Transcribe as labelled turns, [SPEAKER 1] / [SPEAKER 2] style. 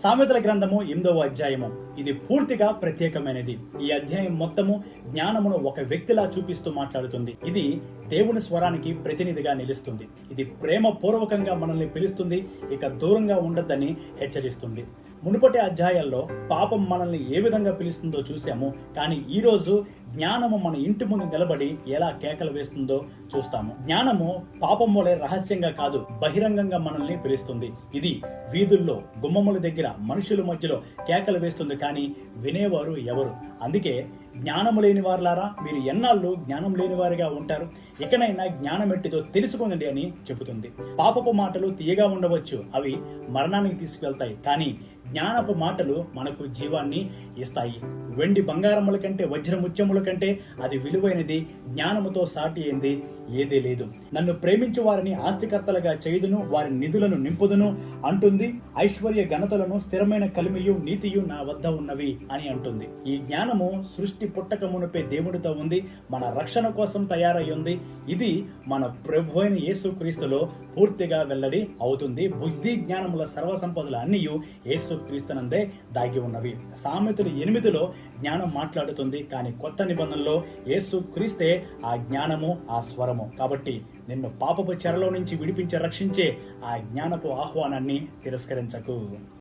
[SPEAKER 1] సామెతల గ్రంథము ఎనిమిదవ అధ్యాయము. ఇది పూర్తిగా ప్రత్యేకమైనది. ఈ అధ్యాయం మొత్తము జ్ఞానమును ఒక వ్యక్తిలా చూపిస్తూ మాట్లాడుతుంది. ఇది దేవుని స్వరానికి ప్రతినిధిగా నిలుస్తుంది. ఇది ప్రేమ పూర్వకంగా మనల్ని పిలుస్తుంది ఇక దూరంగా ఉండద్దని హెచ్చరిస్తుంది. మునుపటి అధ్యాయాల్లో పాపం మనల్ని ఏ విధంగా పిలుస్తుందో చూసాము కానీ ఈరోజు జ్ఞానము మన ఇంటి ముందు నిలబడి ఎలా కేకలు వేస్తుందో చూస్తాము. జ్ఞానము పాపం వలె రహస్యంగా కాదు బహిరంగంగా మనల్ని పిలుస్తుంది. ఇది వీధుల్లో గుమ్మముల దగ్గర మనుషుల మధ్యలో కేకలు వేస్తుంది కానీ వినేవారు ఎవరు? అందుకే జ్ఞానము లేని వారులారా మీరు ఎన్నాళ్ళు జ్ఞానం లేని వారిగా ఉంటారు? ఎక్కడైనా జ్ఞానం ఎట్టిదో తెలుసుకోండి అని చెబుతుంది. పాపపు మాటలు తీయగా ఉండవచ్చు అవి మరణానికి తీసుకువెళ్తాయి కానీ జ్ఞానపు మాటలు మనకు జీవాన్ని ఇస్తాయి. వెండి బంగారముల కంటే వజ్రముత్యముల కంటే అది విలువైనది జ్ఞానముతో సాటి అయింది ఏదీ లేదు. నన్ను ప్రేమించు వారిని ఆస్తికర్తలుగా చేయుదును వారి నిధులను నింపుదును అంటుంది. ఐశ్వర్య ఘనతలను స్థిరమైన కలిమియు నీతియు నా వద్ద ఉన్నవి అని అంటుంది. ఈ జ్ఞానము సృష్టి పుట్టక మునిపే దేవుడితో ఉంది మన రక్షణ కోసం తయారై ఉంది ఇది మన ప్రభు అయిన యేసు క్రీస్తులో పూర్తిగా వెల్లడి అవుతుంది. బుద్ధి జ్ఞానముల సర్వ సంపదలు అన్నీ యేసుక్రీస్తునందే దాగి ఉన్నవి. సామెతలు ఎనిమిదిలో జ్ఞానం మాట్లాడుతుంది కానీ కొత్త నిబంధనలో యేసుక్రీస్తే ఆ జ్ఞానము ఆ స్వరము. కాబట్టి నిన్ను పాపపు చెరలో నుంచి విడిపించి రక్షించే ఆ జ్ఞానపు ఆహ్వానాన్ని తిరస్కరించకు.